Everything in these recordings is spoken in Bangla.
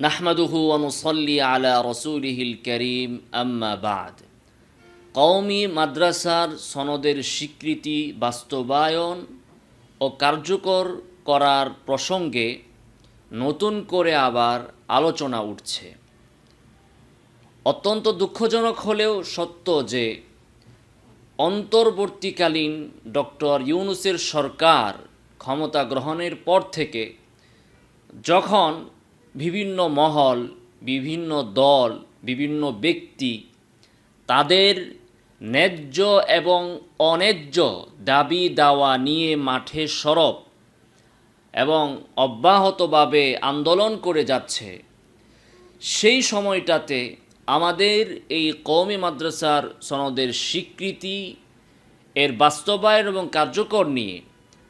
নাহমাদুহু অনুসল্লি আলা রসুলিহিল করিম আম্মা বাদ কওমি মাদ্রাসার সনদের স্বীকৃতি বাস্তবায়ন ও কার্যকর করার প্রসঙ্গে নতুন করে আবার আলোচনা উঠছে। অত্যন্ত দুঃখজনক হলেও সত্য যে, অন্তর্বর্তীকালীন ডক্টর ইউনুসের সরকার ক্ষমতা গ্রহণের পর থেকে যখন বিভিন্ন মহল, বিভিন্ন দল, বিভিন্ন ব্যক্তি তাদের ন্যায্য এবং অন্যায্য দাবি দাওয়া নিয়ে মাঠে সরব এবং অব্যাহতভাবে আন্দোলন করে যাচ্ছে। সেই সময়টাতে আমাদের এই কওমি মাদ্রাসার সনদের স্বীকৃতি, এর বাস্তবায়ন এবং কার্যকর নিয়ে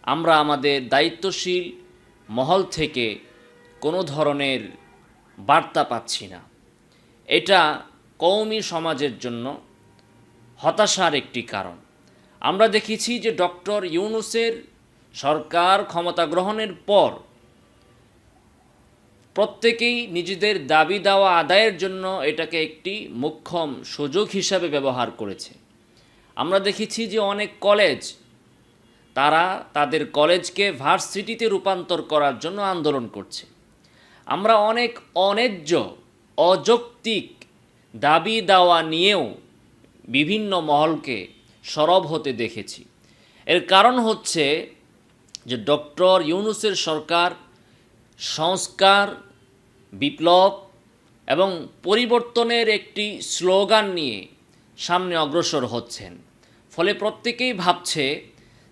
আমরা আমাদের দায়িত্বশীল মহল থেকে কোনো ধরনের বার্তা পাচ্ছি না। এটা কওমি সমাজের জন্য হতাশার একটি কারণ। আমরা দেখেছি যে ডক্টর ইউনুসের সরকার ক্ষমতা গ্রহণের পর প্রত্যেকেই নিজেদের দাবি দাওয়া আদায়ের জন্য এটাকে একটি মুখ্যম সুযোগ হিসাবে ব্যবহার করেছে। আমরা দেখেছি যে অনেক কলেজ, তারা তাদের কলেজকে ভার্সিটিতে রূপান্তর করার জন্য আন্দোলন করছে। আমরা অনেক অন্যায্য অযৌক্তিক দাবি দাওয়া নিয়েও বিভিন্ন মহলকে সরব হতে দেখেছি। এর কারণ হচ্ছে যে ডক্টর ইউনুসের সরকার সংস্কার, বিপ্লব এবং পরিবর্তনের একটি স্লোগান নিয়ে সামনে অগ্রসর হচ্ছেন। ফলে প্রত্যেকেই ভাবছে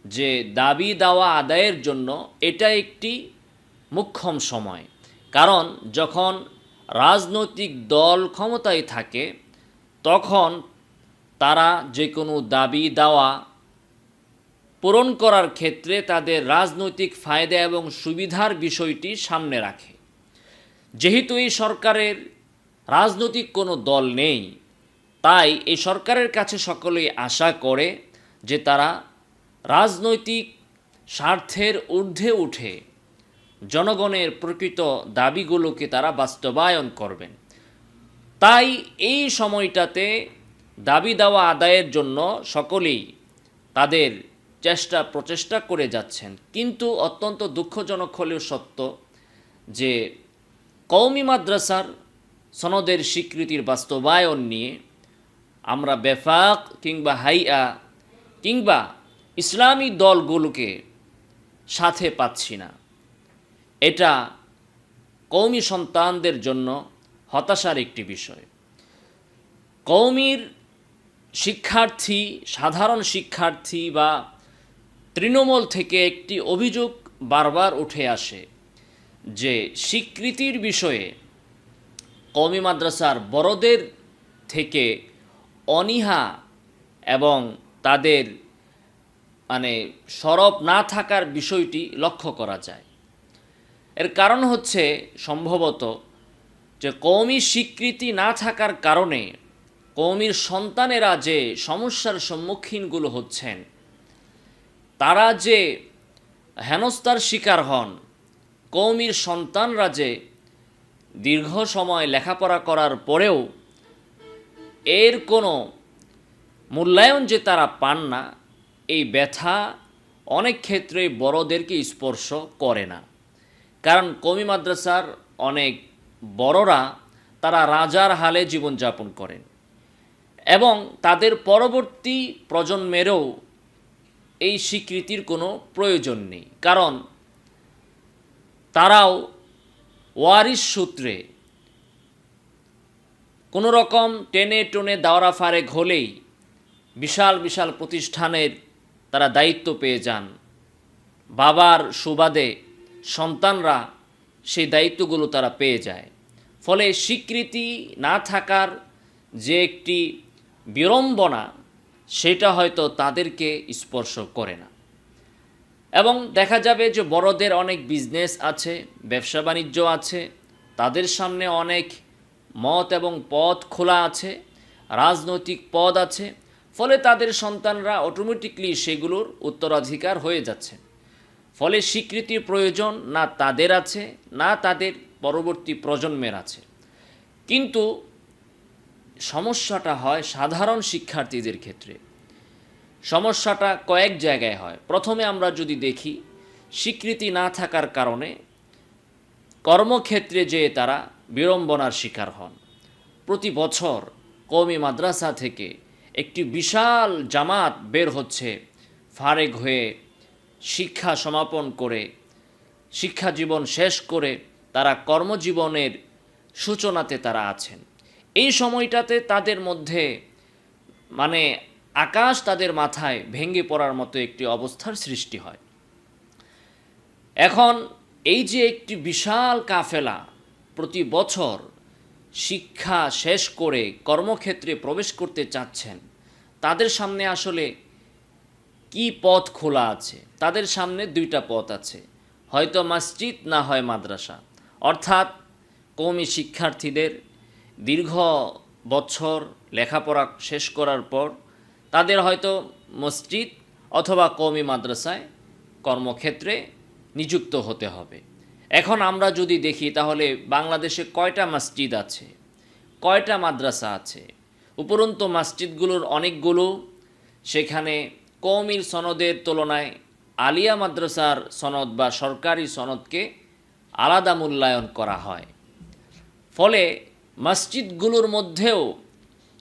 যে দাবি দাওয়া আদায়ের জন্য এটা একটি মুখ্যম সময়। কারণ যখন রাজনৈতিক দল ক্ষমতায় থাকে, তখন তারা যে কোনো দাবি, দেওয়া পূরণ করার ক্ষেত্রে তাদের রাজনৈতিক ফায়দা এবং সুবিধার বিষয়টি সামনে রাখে। যেহেতু এই সরকারের রাজনৈতিক কোনো দল নেই, তাই এই সরকারের কাছে সকলেই আশা করে যে তারা রাজনৈতিক স্বার্থের ঊর্ধ্বে উঠে জনগণের প্রকৃত দাবিগুলোকে তারা বাস্তবায়ন করবেন। তাই এই সময়টাতে দাবি দেওয়া আদায়ের জন্য সকলেই তাদের চেষ্টা প্রচেষ্টা করে যাচ্ছেন। কিন্তু অত্যন্ত দুঃখজনক হলেও সত্য যে কওমি মাদ্রাসার সনদের স্বীকৃতির বাস্তবায়ন নিয়ে আমরা বেফাক কিংবা হাইয়া কিংবা ইসলামী দলগুলোকে সাথে পাচ্ছি না। এটা কৌমি সন্তানদের জন্য হতাশার একটি বিষয়। কৌমির শিক্ষার্থী, সাধারণ শিক্ষার্থী বা তৃণমূল থেকে একটি অভিযোগ বারবার উঠে আসে যে স্বীকৃতির বিষয়ে কওমি মাদ্রাসার বড়দের থেকে অনীহা এবং তাদের মানে সরব না থাকার বিষয়টি লক্ষ্য করা যায়। এর কারণ হচ্ছে সম্ভবত যে কৌমি স্বীকৃতি না থাকার কারণে কৌমির সন্তানেরা যে সমস্যার সম্মুখীনগুলো হচ্ছেন, তারা যে হেনস্তার শিকার হন কৌমির সন্তানরা যে দীর্ঘ সময় লেখাপড়া করার পরেও এর কোনো মূল্যায়ন যে তারা পান না, এই ব্যথা অনেক ক্ষেত্রে বড়দেরকে স্পর্শ করে না। কারণ কমি মাদ্রাসার অনেক বড়রা তারা রাজার হালে জীবনযাপন করেন এবং তাদের পরবর্তী প্রজন্মেরও এই স্বীকৃতির কোনো প্রয়োজন নেই। কারণ তারাও ওয়ারিস সূত্রে কোনো রকম টেনে টোনে দাওরা ফারেক হলেই বিশাল বিশাল প্রতিষ্ঠানের তারা দায়িত্ব পেয়ে যান। বাবার সুবাদে সন্তানরা সেই দায়িত্বগুলো তারা পেয়ে যায়। ফলে স্বীকৃতি না থাকার যে একটি বিড়ম্বনা, সেটা হয়তো তাদেরকে স্পর্শ করে না। এবং দেখা যাবে যে বড়দের অনেক বিজনেস আছে, ব্যবসা বাণিজ্য আছে, তাদের সামনে অনেক মত এবং পথ খোলা আছে, রাজনৈতিক পদ আছে, ফলে তাদের সন্তানরা অটোমেটিকলি সেগুলোর উত্তরাধিকার হয়ে যাচ্ছে। ফলে স্বীকৃতির প্রয়োজন না তাদের আছে, না তাদের পরবর্তী প্রজন্মের আছে। কিন্তু সমস্যাটা হয় সাধারণ শিক্ষার্থীদের ক্ষেত্রে। সমস্যাটা কয়েক জায়গায় হয়। প্রথমে আমরা যদি দেখি, স্বীকৃতি না থাকার কারণে কর্মক্ষেত্রে যেয়ে তারা বিড়ম্বনার শিকার হন। প্রতি বছর কওমি মাদ্রাসা থেকে একটি বিশাল জামাত বের হচ্ছে ফারেক হয়ে শিক্ষা সমাপন করে, শিক্ষা জীবন শেষ করে তারা কর্মজীবনের সূচনাতে তারা আছেন। এই সময়টাতে তাদের মধ্যে মানে আকাশ তাদের মাথায় ভেঙে পড়ার মতো একটি অবস্থার সৃষ্টি হয়। এখন এই যে একটি বিশাল কাফেলা প্রতি বছর শিক্ষা শেষ করে কর্মক্ষেত্রে প্রবেশ করতে চাচ্ছেন, তাদের সামনে আসলে কি পথ খোলা আছে? তাদের সামনে দুইটা পথ আছে। হয়তো মসজিদ, না হয় মাদ্রাসা। অর্থাৎ কৌমি শিক্ষার্থীদের দীর্ঘ বছর লেখাপড়া শেষ করার পর তাদের হয়তো মসজিদ অথবা কৌমি মাদ্রাসায় কর্মক্ষেত্রে নিযুক্ত হতে হবে। এখন আমরা যদি দেখি, তাহলে বাংলাদেশে কয়টা মসজিদ আছে? কয়টা মাদ্রাসা আছে? উপরন্ত মসজিদগুলোর অনেকগুলো সেখানে কৌমির সনদের তুলনায় আলিয়া মাদ্রাসার সনদ বা সরকারি সনদকে আলাদা মূল্যায়ন করা হয়। ফলে মসজিদগুলোর মধ্যেও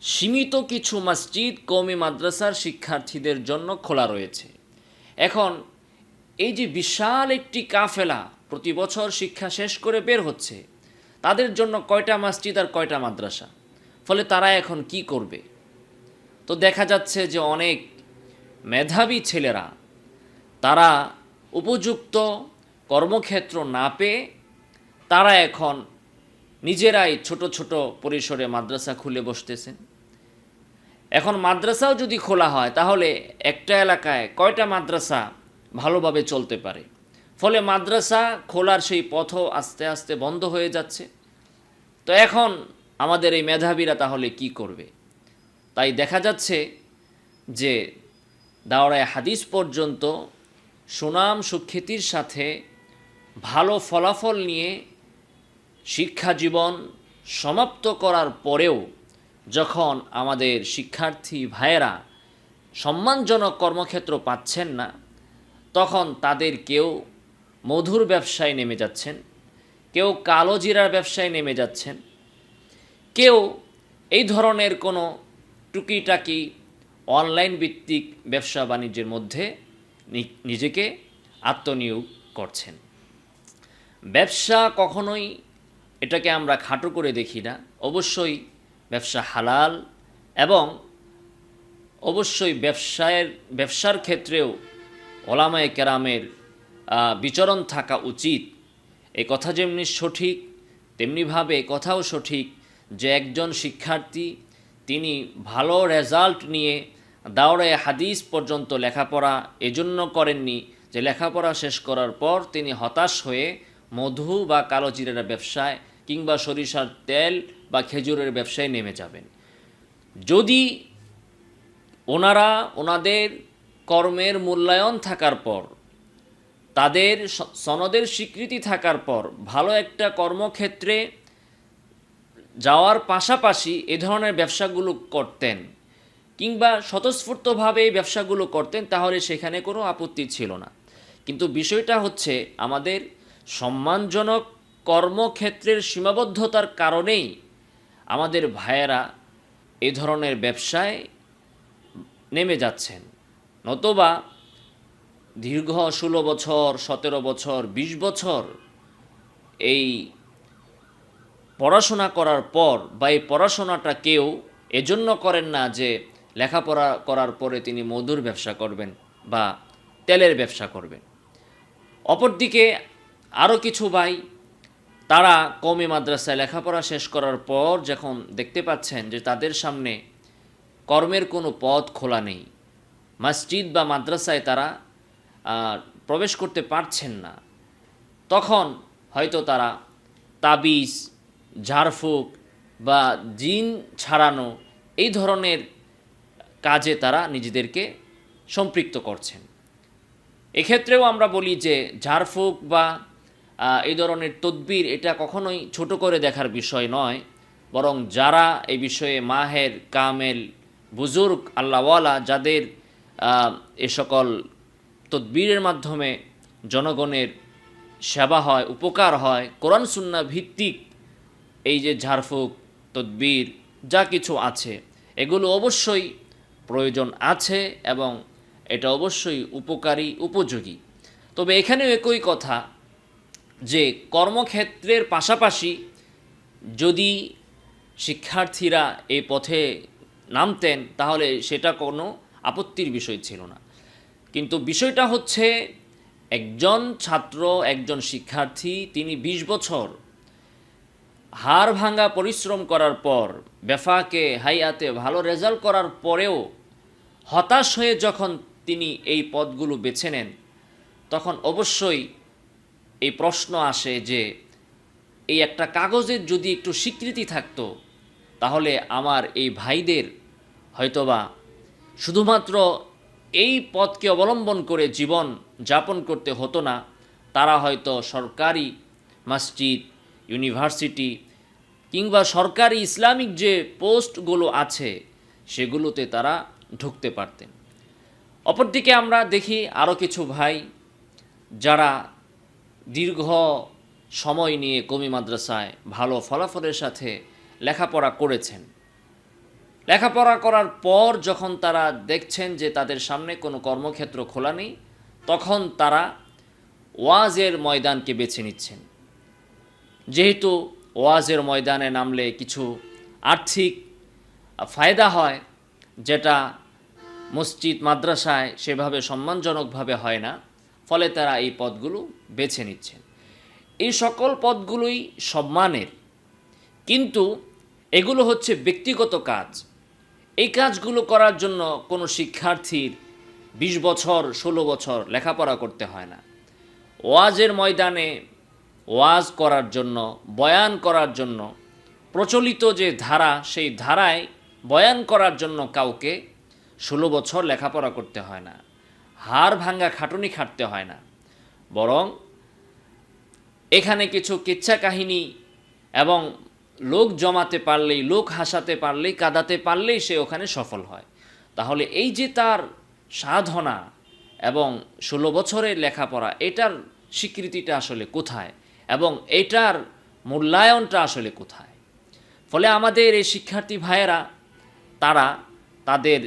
সীমিত কিছু মসজিদ কৌমি মাদ্রাসার শিক্ষার্থীদের জন্য খোলা রয়েছে। এখন এই যে বিশাল একটি কাফেলা প্রতি বছর শিক্ষা শেষ করে বের হচ্ছে, তাদের জন্য কয়টা মসজিদ আর কয়টা মাদ্রাসা? ফলে তারা এখন কি করবে? তো দেখা যাচ্ছে যে অনেক মেধাবী ছেলেরা, তারা উপযুক্ত কর্মক্ষেত্র না পেয়ে তারা এখন নিজেরাই ছোট ছোট পরিসরে মাদ্রাসা খুলে বসতেছেন। এখন মাদ্রাসাও যদি খোলা হয়, তাহলে একটা এলাকায় কয়টা মাদ্রাসা ভালোভাবে চলতে পারে? ফলে মাদ্রাসা খোলার সেই পথও আস্তে আস্তে বন্ধ হয়ে যাচ্ছে। তো এখন আমাদের এই মেধাবীরা তাহলে কি করবে? তাই দেখা যাচ্ছে যে দাওরায় হাদিস পর্যন্ত সুনাম সুখ্যাতির সাথে ভালো ফলাফল নিয়ে শিক্ষা জীবন সমাপ্ত করার পরেও যখন আমাদের শিক্ষার্থী ভাইয়েরা সম্মানজনক কর্মক্ষেত্র পাচ্ছেন না, তখন তাদের কেউ মধুর ব্যবসায় নেমে যাচ্ছেন, কেউ কালো জিরার ব্যবসায় নেমে যাচ্ছেন, কেউ এই ধরনের কোনো টুকিটাকি অনলাইন ভিত্তিক ব্যবসা বাণিজ্যের মধ্যে নিজেকে আত্মনিয়োগ করছেন। ব্যবসা কখনোই এটাকে আমরা খাটো করে দেখি না। অবশ্যই ব্যবসা হালাল এবং অবশ্যই ব্যবসায়ের, ব্যবসার ক্ষেত্রেও ওলামায় কেরামের বিচরণ থাকা উচিত। এ কথা যেমনি সঠিক, তেমনিভাবে কথাও সঠিক যে একজন শিক্ষার্থী, তিনি ভালো রেজাল্ট নিয়ে দাওরায় হাদিস পর্যন্ত লেখাপড়া এজন্য করেননি যে লেখাপড়া শেষ করার পর তিনি হতাশ হয়ে মধু বা কালো জিরের ব্যবসায় কিংবা সরিষার তেল বা খেজুরের ব্যবসায় নেমে যাবেন। যদি ওনারা ওনাদের কর্মের মূল্যায়ন থাকার পর, তাদের সনদের স্বীকৃতি থাকার পর ভালো একটা কর্মক্ষেত্রে যাওয়ার পাশাপাশি এ ধরনের ব্যবসাগুলো করতেন কিংবা স্বতঃস্ফূর্তভাবে ব্যবসাগুলো করতেন, তাহলে সেখানে কোনো আপত্তি ছিল না। কিন্তু বিষয়টা হচ্ছে, আমাদের সম্মানজনক কর্মক্ষেত্রের সীমাবদ্ধতার কারণেই আমাদের ভাইয়েরা এ ধরনের ব্যবসায় নেমে যাচ্ছেন। নতবা দীর্ঘ ষোলো বছর, সতেরো বছর ২০ বছর এই পড়াশোনা করার পর বা এই পড়াশোনাটা কেউ এজন্য করেন না যে লেখাপড়া করার পরে তিনি মধুর ব্যবসা করবেন বা তেলের ব্যবসা করবেন। অপরদিকে আরও কিছু ভাই, তারা কমে মাদ্রাসায় লেখাপড়া শেষ করার পর যখন দেখতে পাচ্ছেন যে তাদের সামনে কর্মের কোনো পথ খোলা নেই, মসজিদ বা মাদ্রাসায় তারা প্রবেশ করতে পারছেন না, তখন হয়তো তারা তাবিজ, ঝাড়ফুঁক বা জিন ছাড়ানো এই ধরনের কাজে তারা নিজেদেরকে সম্পৃক্ত করছেন। এক্ষেত্রেও আমরা বলি যে ঝাড়ফুঁক বা এই ধরনের তদবির এটা কখনোই ছোট করে দেখার বিষয় নয়। বরং যারা এই বিষয়ে মাহের, কামেল, বুজুর্গ, আল্লাহওয়ালা যাদের এ সকল তদবিরের মাধ্যমে জনগণের সেবা হয়, উপকার হয়, কোরআন সুন্না ভিত্তিক এই যে ঝাড়ফুঁক, তদবির যা কিছু আছে, এগুলো অবশ্যই প্রয়োজন আছে এবং এটা অবশ্যই উপকারী, উপযোগী। তবে এখানেও একই কথা যে কর্মক্ষেত্রের পাশাপাশি যদি শিক্ষার্থীরা এই পথে নামতেন, তাহলে সেটা কোনো আপত্তির বিষয় ছিল না। কিন্তু বিষয়টা হচ্ছে একজন ছাত্র, একজন শিক্ষার্থী, তিনি ২০ বছর হাড় ভাঙা পরিশ্রম করার পর, বেফাকে, হাইয়াতে ভালো রেজাল্ট করার পরেও হতাশ হয়ে যখন তিনি এই পদগুলো বেছে নেন, তখন অবশ্যই এই প্রশ্ন আসে যে, এই একটা কাগজের যদি একটু স্বীকৃতি থাকতো, তাহলে আমার এই ভাইদের হয়তোবা শুধুমাত্র এই পথকে অবলম্বন করে জীবন যাপন করতে হতো না, তারা হয়তো সরকারি মসজিদ, ইউনিভার্সিটি কিংবা সরকারি ইসলামিক যে পোস্টগুলো আছে, সেগুলোতে তারা ঢুকতে পারতেন। অপরদিকে আমরা দেখি আরও কিছু ভাই যারা দীর্ঘ সময় নিয়ে কমি মাদ্রাসায় ভালো ফলাফলের সাথে লেখাপড়া করেছেন। লেখাপড়া করার পর যখন তারা দেখছেন যে তাদের সামনে কোনো কর্মক্ষেত্র খোলা নেই, তখন তারা ওয়াজের ময়দানকে বেছে নিচ্ছেন। যেহেতু ওয়াজের ময়দানে নামলে কিছু আর্থিক ফায়দা হয় যেটা মসজিদ, মাদ্রাসায় সেভাবে সম্মানজনকভাবে হয় না, ফলে তারা এই পদগুলো বেছে নিচ্ছেন এই সকল পদগুলোই সম্মানের। কিন্তু এগুলো হচ্ছে ব্যক্তিগত কাজ। এই কাজগুলো করার জন্য কোনো শিক্ষার্থীর বিশ বছর, ষোলো বছর লেখাপড়া করতে হয় না। ওয়াজের ময়দানে ওয়াজ করার জন্য, বয়ান করার জন্য প্রচলিত যে ধারা, সেই ধারায় বয়ান করার জন্য কাউকে ষোলো বছর লেখাপড়া করতে হয় না, হাড় ভাঙ্গা খাটুনি খাটতে হয় না। বরং এখানে কিছু কিচ্ছা কাহিনী এবং লোক জমাতে পারলেই, লোক হাসাতে পারলেই, কাঁদাতে পারলেই সে ওখানে সফল হয়। তাহলে এই যে তার সাধনা এবং ষোলো বছরের লেখাপড়া, এটার স্বীকৃতিটা আসলে কোথায় এবং এটার মূল্যায়নটা আসলে কোথায়? ফলে আমাদের এই শিক্ষার্থী ভাইয়েরা তারা তাদের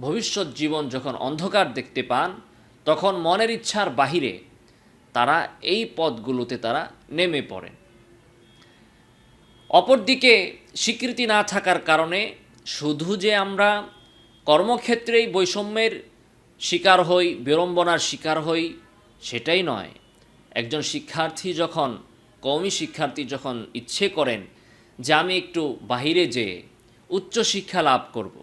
ভবিষ্যৎ জীবন যখন অন্ধকার দেখতে পান, তখন মনের ইচ্ছার বাহিরে তারা এই পদগুলোতে তারা নেমে পড়েন। অপরদিকে স্বীকৃতি না থাকার কারণে শুধু যে আমরা কর্মক্ষেত্রেই বৈষম্যের শিকার হই, বিড়ম্বনার শিকার হই, সেটাই নয়। একজন শিক্ষার্থী যখন, কওমি শিক্ষার্থী যখন ইচ্ছে করেন যে আমি একটু বাহিরে যেয়ে উচ্চশিক্ষা লাভ করব।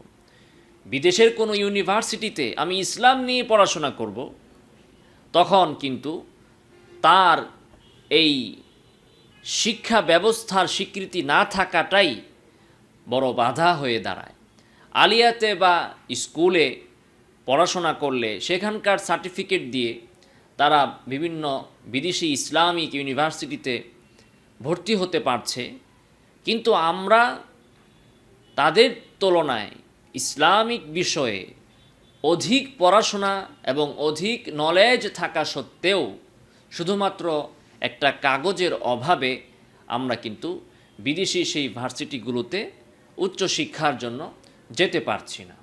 বিদেশের কোনো ইউনিভার্সিটিতে আমি ইসলাম নিয়ে পড়াশোনা করব, তখন কিন্তু তার এই শিক্ষা ব্যবস্থার স্বীকৃতি না থাকাটাই বড় বাধা হয়ে দাঁড়ায় আলিয়াতে বা স্কুলে পড়াশোনা করলে সেখানকার সার্টিফিকেট দিয়ে তারা বিভিন্ন বিদেশি ইসলামিক ইউনিভার্সিটিতে ভর্তি হতে পারছে কিন্তু আমরা তাদের তুলনায় ইসলামিক বিষয়ে অধিক পড়াশোনা এবং অধিক নলেজ থাকা সত্ত্বেও শুধুমাত্র একটা কাগজের অভাবে আমরা কিন্তু বিদেশি সেই ভার্সিটিগুলোতে উচ্চশিক্ষার জন্য যেতে পারছি না।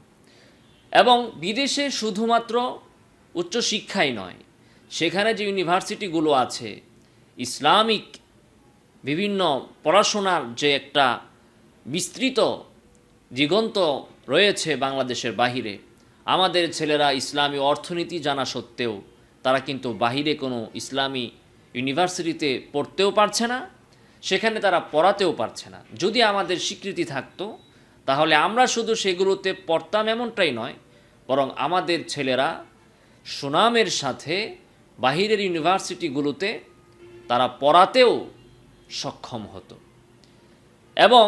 এবং বিদেশে শুধুমাত্র উচ্চশিক্ষাই নয়, সেখানে যে ইউনিভার্সিটিগুলো আছে, ইসলামিক বিভিন্ন পড়াশোনার যে একটা বিস্তৃত দিগন্ত রয়েছে বাংলাদেশের বাহিরে। আমাদের ছেলেরা ইসলামী অর্থনীতি জানা সত্ত্বেও তারা কিন্তু বাহিরে কোনো ইসলামী ইউনিভার্সিটিতে পড়তেও পারছে না, সেখানে তারা পড়াতেও পারছে না। যদি আমাদের স্বীকৃতি থাকতো, তাহলে আমরা শুধু সেগুলোতে পড়তাম এমনটাই নয়, বরং আমাদের ছেলেরা সুনামের সাথে বাহিরের ইউনিভার্সিটিগুলোতে তারা পড়াতেও সক্ষম হতো। এবং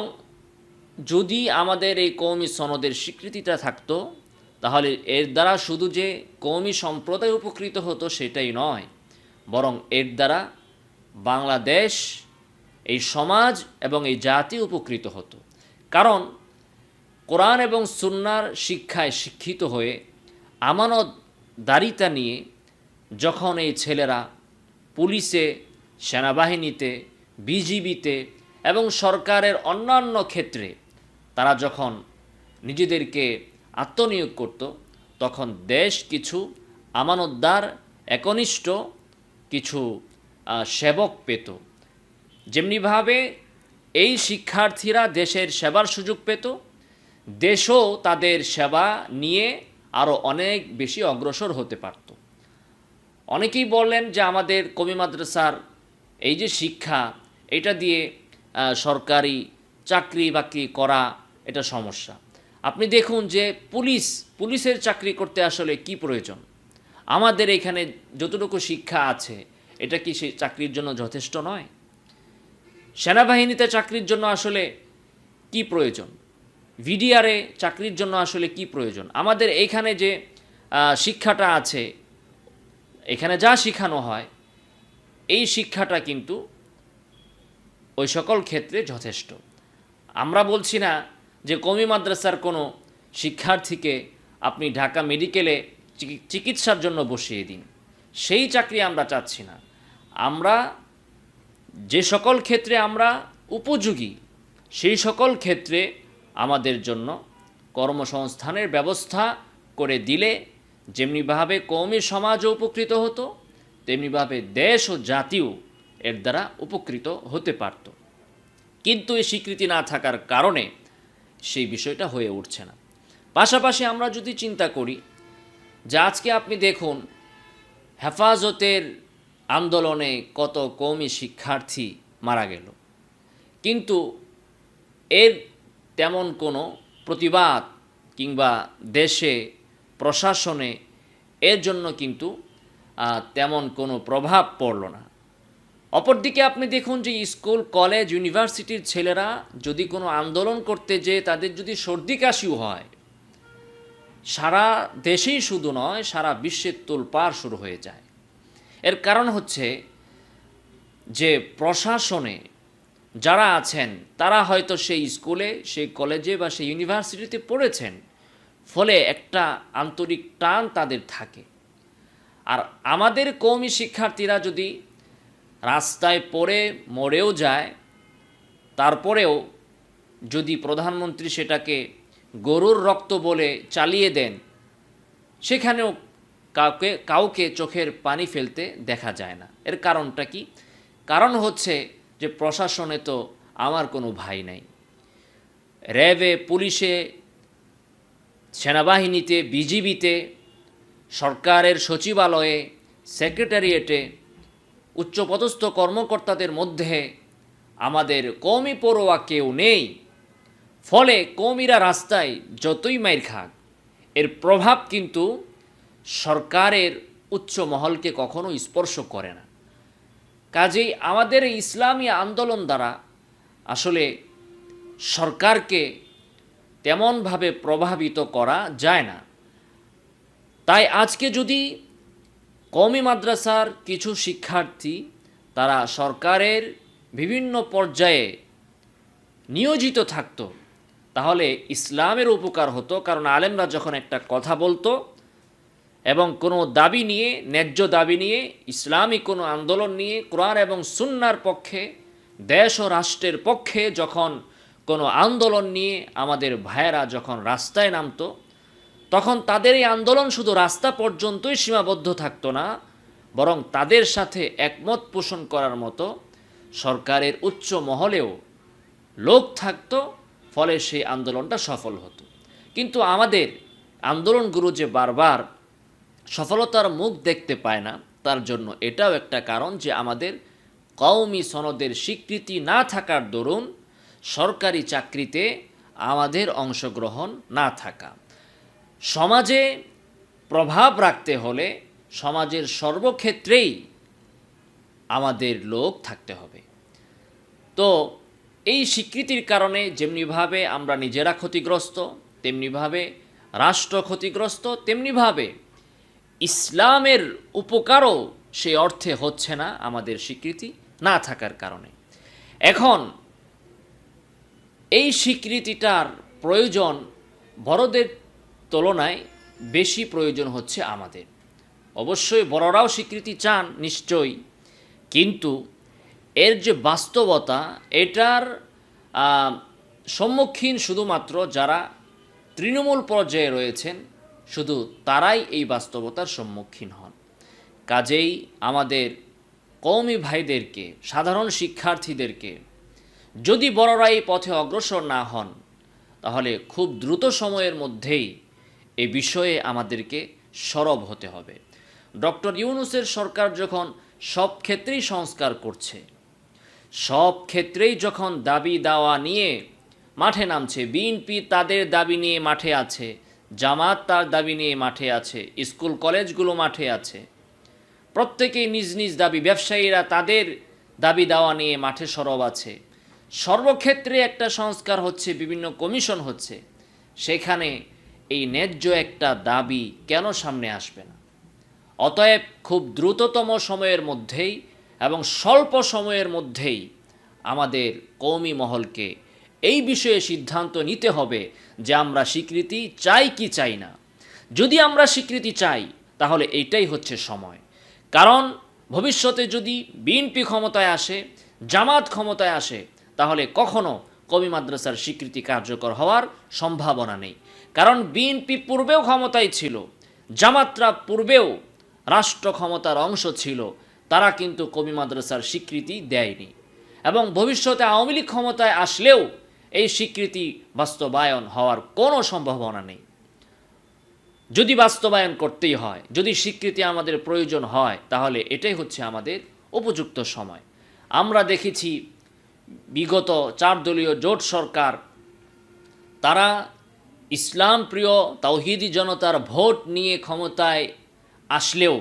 যদি আমাদের এই কৌমি সনদের স্বীকৃতিটা থাকতো, তাহলে এর দ্বারা শুধু যে কৌমি সম্প্রদায় উপকৃত হতো সেটাই নয়, বরং এর দ্বারা বাংলাদেশ, এই সমাজ এবং এই জাতি উপকৃত হতো। কারণ কোরআন এবং সুন্নার শিক্ষায় শিক্ষিত হয়ে আমানত দারিতা নিয়ে যখন এই ছেলেরা পুলিশে, সেনাবাহিনীতে, বিজিবিতে এবং সরকারের অন্যান্য ক্ষেত্রে তারা যখন নিজেদেরকে আত্মনিয়োগ করত, তখন দেশ কিছু আমানতদার, একনিষ্ঠ কিছু সেবক পেত। যেমনিভাবে এই শিক্ষার্থীরা দেশের সেবার সুযোগ পেত, দেশও তাদের সেবা নিয়ে আরও অনেক বেশি অগ্রসর হতে পারত। অনেকেই বললেন যে আমাদের কবি মাদ্রাসার এই যে শিক্ষা, এটা দিয়ে সরকারি চাকরি বাকরি করা এটা সমস্যা। আপনি দেখুন যে পুলিশ, পুলিশের চাকরি করতে আসলে কি প্রয়োজন? আমাদের এখানে যতটুকু শিক্ষা আছে, এটা কি সেই চাকরির জন্য যথেষ্ট নয়? সেনাবাহিনীতে চাকরির জন্য আসলে কি প্রয়োজন? ভিডিআরে চাকরির জন্য আসলে কি প্রয়োজন? আমাদের এইখানে যে শিক্ষাটা আছে, এখানে যা শেখানো হয়, এই শিক্ষাটা কিন্তু ওই সকল ক্ষেত্রে যথেষ্ট। আমরা বলছি না যে কমি মাদ্রাসার কোনো শিক্ষার্থীকে আপনি ঢাকা মেডিকেলে চিকিৎসার জন্য বসিয়ে দিন। সেই চাকরি আমরা চাচ্ছি না। আমরা যে সকল ক্ষেত্রে আমরা উপযোগী, সেই সকল ক্ষেত্রে আমাদের জন্য কর্মসংস্থানের ব্যবস্থা করে দিলে যেমনিভাবে কৌমি সমাজও উপকৃত হতো, তেমনিভাবে দেশ ও জাতিও এর দ্বারা উপকৃত হতে পারত। কিন্তু এই স্বীকৃতি না থাকার কারণে সেই বিষয়টা হয়ে উঠছে না। পাশাপাশি আমরা যদি চিন্তা করি যে আজকে আপনি দেখুন, হেফাজতের আন্দোলনে কত কমই শিক্ষার্থী মারা গেল। কিন্তু এর তেমন কোনো প্রতিবাদ কিংবা দেশে, প্রশাসনে এর জন্য কিন্তু তেমন কোনো প্রভাব পড়ল না। অপরদিকে আপনি দেখুন যে স্কুল, কলেজ, ইউনিভার্সিটির ছেলেরা যদি কোনো আন্দোলন করতে যেয়ে তাদের যদি সর্দি কাশিও হয়, সারা দেশেই শুধু নয়, সারা বিশ্বের তোলপাড় শুরু হয়ে যায়। এর কারণ হচ্ছে যে প্রশাসনে যারা আছেন, তারা হয়তো সেই স্কুলে, সেই কলেজে বা সেই ইউনিভার্সিটিতে পড়েছেন, ফলে একটা আন্তরিক টান তাদের থাকে। আর আমাদের কৌমি শিক্ষার্থীরা যদি রাস্তায় পড়ে মরেও যায়, তারপরেও যদি প্রধানমন্ত্রী সেটাকে গরুর রক্ত বলে চালিয়ে দেন, সেখানেও কাউকে কাউকে চোখের পানি ফেলতে দেখা যায় না। এর কারণটা কি? কারণ হচ্ছে যে প্রশাসনে তো আমার কোনো ভাই নাই। র্যাবে, পুলিশে, সেনাবাহিনীতে, বিজিবিতে, সরকারের সচিবালয়ে, সেক্রেটারিয়েটে উচ্চপদস্থ কর্মকর্তাদের মধ্যে আমাদের কমই পড়োয়া কেউ নেই। ফলে কৌমিরা রাস্তায় যতই মাইর খাক, এর প্রভাব কিন্তু সরকারের উচ্চ মহলকে কখনো স্পর্শ করে না। কাজেই আমাদের ইসলামী আন্দোলন দ্বারা আসলে সরকারকে তেমনভাবে প্রভাবিত করা যায় না। তাই আজকে যদি কওমি মাদ্রাসার কিছু শিক্ষার্থী তারা সরকারের বিভিন্ন পর্যায়ে নিয়োজিত থাকতো। তাহলে ইসলামের উপকার হতো, কারণ আলেমরা যখন একটা কথা বলতো এবং কোনো দাবি নিয়ে, ন্যায্য দাবি নিয়ে, ইসলামী কোনো আন্দোলন নিয়ে, কোরআন এবং সুন্নার পক্ষে, দেশ ও রাষ্ট্রের পক্ষে যখন কোনো আন্দোলন নিয়ে আমাদের ভাইয়েরা যখন রাস্তায় নামতো তখন তাদের এই আন্দোলন শুধু রাস্তা পর্যন্তই সীমাবদ্ধ থাকতো না, বরং তাদের সাথে একমত পোষণ করার মতো সরকারের উচ্চ মহলেও লোক থাকতো, ফলে সেই আন্দোলনটা সফল হতো। কিন্তু আমাদের আন্দোলনগুলো যে বারবার সফলতার মুখ দেখতে পায় না, তার জন্য এটাও একটা কারণ যে আমাদের কওমি সনদের স্বীকৃতি না থাকার দরুন সরকারি চাকরিতে আমাদের অংশগ্রহণ না থাকা। সমাজে প্রভাব রাখতে হলে সমাজের সর্বক্ষেত্রেই আমাদের লোক থাকতে হবে। তো এই স্বীকৃতির কারণে যেমনিভাবে আমরা নিজেরা ক্ষতিগ্রস্ত, তেমনিভাবে রাষ্ট্র ক্ষতিগ্রস্ত, তেমনিভাবে ইসলামের উপকারও সেই অর্থে হচ্ছে না আমাদের স্বীকৃতি না থাকার কারণে। এখন এই স্বীকৃতিটার প্রয়োজন বড়দের তুলনায় বেশি প্রয়োজন হচ্ছে আমাদের। অবশ্যই বড়রাও স্বীকৃতি চান, নিশ্চয়ই। কিন্তু এর যে বাস্তবতা, এটার সম্মুখীন শুধুমাত্র যারা তৃণমূল পর্যায়ে রয়েছেন, শুধু তারাই এই বাস্তবতার সম্মুখীন হন। কাজেই আমাদের কৌমি ভাইদেরকে, সাধারণ শিক্ষার্থীদেরকে, যদি বড়রা এই পথে অগ্রসর না হন, তাহলে খুব দ্রুত সময়ের মধ্যেই এ বিষয়ে আমাদেরকে সরব হতে হবে। ডক্টর ইউনুসের সরকার যখন সব ক্ষেত্রেই সংস্কার করছে, সব ক্ষেত্রেই যখন দাবি দাওয়া নিয়ে মাঠে নামছে বিএনপি তাদের দাবি নিয়ে মাঠে আছে, জামাত তার দাবি নিয়ে মাঠে আছে, স্কুল কলেজগুলো মাঠে আছে, প্রত্যেকেই নিজ নিজ দাবি, ব্যবসায়ীরা তাদের দাবি দাওয়া নিয়ে মাঠে সরব আছে। সর্বক্ষেত্রে একটা সংস্কার হচ্ছে, বিভিন্ন কমিশন হচ্ছে, সেখানে এই ন্যায্য একটা দাবি কেন সামনে আসবে না? অতএব খুব দ্রুততম সময়ের মধ্যেই এবং স্বল্প সময়ের মধ্যেই আমাদের কৌমি মহলকে এই বিষয়ে সিদ্ধান্ত নিতে হবে যে আমরা স্বীকৃতি চাই কি চাই না। যদি আমরা স্বীকৃতি চাই, তাহলে এইটাই হচ্ছে সময়। কারণ ভবিষ্যতে যদি বিএনপি ক্ষমতায় আসে, জামাত ক্ষমতায় আসে, তাহলে কখনো কবি মাদ্রাসার স্বীকৃতি কার্যকর হওয়ার সম্ভাবনা নেই। কারণ বিএনপি পূর্বেও ক্ষমতায় ছিল, জামাতরা পূর্বেও রাষ্ট্র ক্ষমতার অংশ ছিল, তারা কিন্তু কবি মাদ্রাসার স্বীকৃতি দেয়নি। এবং ভবিষ্যতে আওয়ামী লীগ ক্ষমতায় আসলেও এই স্বীকৃতি বাস্তবায়ন হওয়ার কোনো সম্ভাবনা নেই। যদি বাস্তবায়ন করতেই হয়, যদি স্বীকৃতি আমাদের প্রয়োজন হয়, তাহলে এটাই হচ্ছে আমাদের উপযুক্ত সময়। আমরা দেখেছি বিগত চার দলীয় জোট সরকার, তারা ইসলাম প্রিয় তাওহিদি জনতার ভোট নিয়ে ক্ষমতায় আসলেও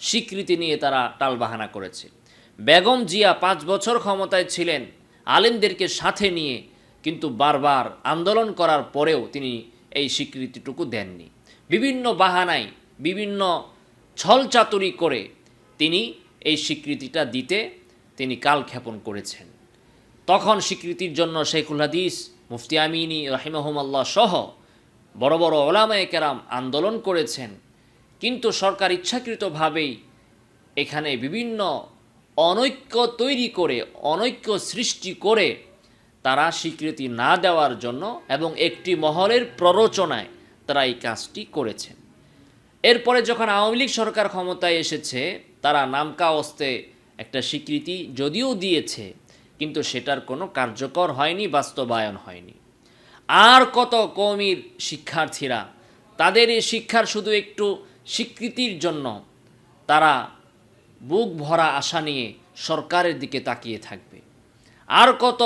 স্বীকৃতি নিয়ে তারা টালবাহানা করেছে। বেগম জিয়া পাঁচ বছর ক্ষমতায় ছিলেন, আলেমদেরকে সাথে নিয়ে কিন্তু বারবার আন্দোলন করার পরেও তিনি এই স্বীকৃতিটুকু দেননি। বিভিন্ন বাহানায়, বিভিন্ন ছলচাতুরি করে তিনি এই স্বীকৃতিটা দিতে তিনি কালক্ষেপণ করেছেন। তখন স্বীকৃতির জন্য শেখুল হাদিস, মুফতি আমিনী, রাহিমহমাল্লাহ সহ বড় বড় ওলামায়ে কেরাম আন্দোলন করেছেন। কিন্তু সরকার ইচ্ছাকৃতভাবেই এখানে বিভিন্ন অনৈক্য তৈরি করে, অনৈক্য সৃষ্টি করে তারা স্বীকৃতি না দেওয়ার জন্য এবং একটি মহলের প্ররোচনায় তারা এই কাজটি করেছেন। এরপরে যখন আওয়ামী লীগ সরকার ক্ষমতায় এসেছে, তারা নামকা অস্তে একটা স্বীকৃতি যদিও দিয়েছে, কিন্তু সেটার কোনো কার্যকর হয়নি, বাস্তবায়ন হয়নি। আর কত কৌমির শিক্ষার্থীরা? তাদের এই শিক্ষার শুধু একটু স্বীকৃতির জন্য তারা বুক ভরা আশা নিয়ে সরকারের দিকে তাকিয়ে থাকবে। আর কত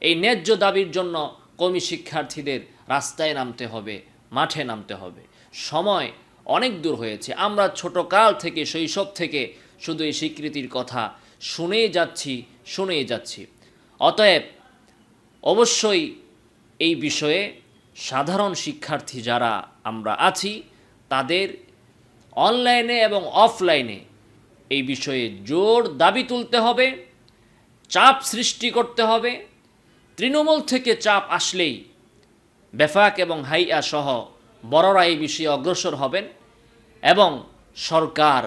এই ন্যায্য দাবির জন্য কমি শিক্ষার্থীদের রাস্তায় নামতে হবে, মাঠে নামতে হবে। সময় অনেক দূর হয়েছে। আমরা ছোট কাল থেকে, শৈশব থেকে শুধু এই স্বীকৃতির কথা শুনেই যাচ্ছি শুনেই যাচ্ছি। অতএব অবশ্যই এই বিষয়ে সাধারণ শিক্ষার্থী যারা আমরা আছি, তাদের অনলাইনে এবং অফলাইনে এই বিষয়ে জোর দাবি তুলতে হবে, চাপ সৃষ্টি করতে হবে। তৃণমূল থেকে চাপ আসলেই বেফাক এবং হাইয়া সহ বড়রা এই বিষয়ে অগ্রসর হবেন এবং সরকার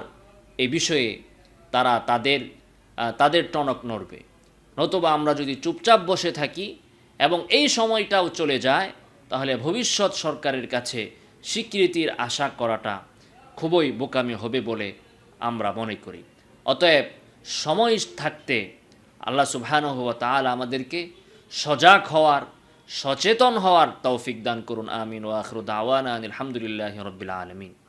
এই বিষয়ে তারা তাদের তাদের টনক নড়বে। নতুবা আমরা যদি চুপচাপ বসে থাকি এবং এই সময়টাও চলে যায়, তাহলে ভবিষ্যৎ সরকারের কাছে স্বীকৃতির আশা করাটা খুবই বোকামি হবে বলে আমরা মনে করি। অতএব সময় থাকতে আল্লাহ সুবহানাহু তাআলা আমাদেরকে সজাগ হওয়ার, সচেতন হওয়ার তৌফিক দান করুন। আমিন। ও আখরু দাওয়ানা আলহামদুলিল্লাহ রবিল আলমিন।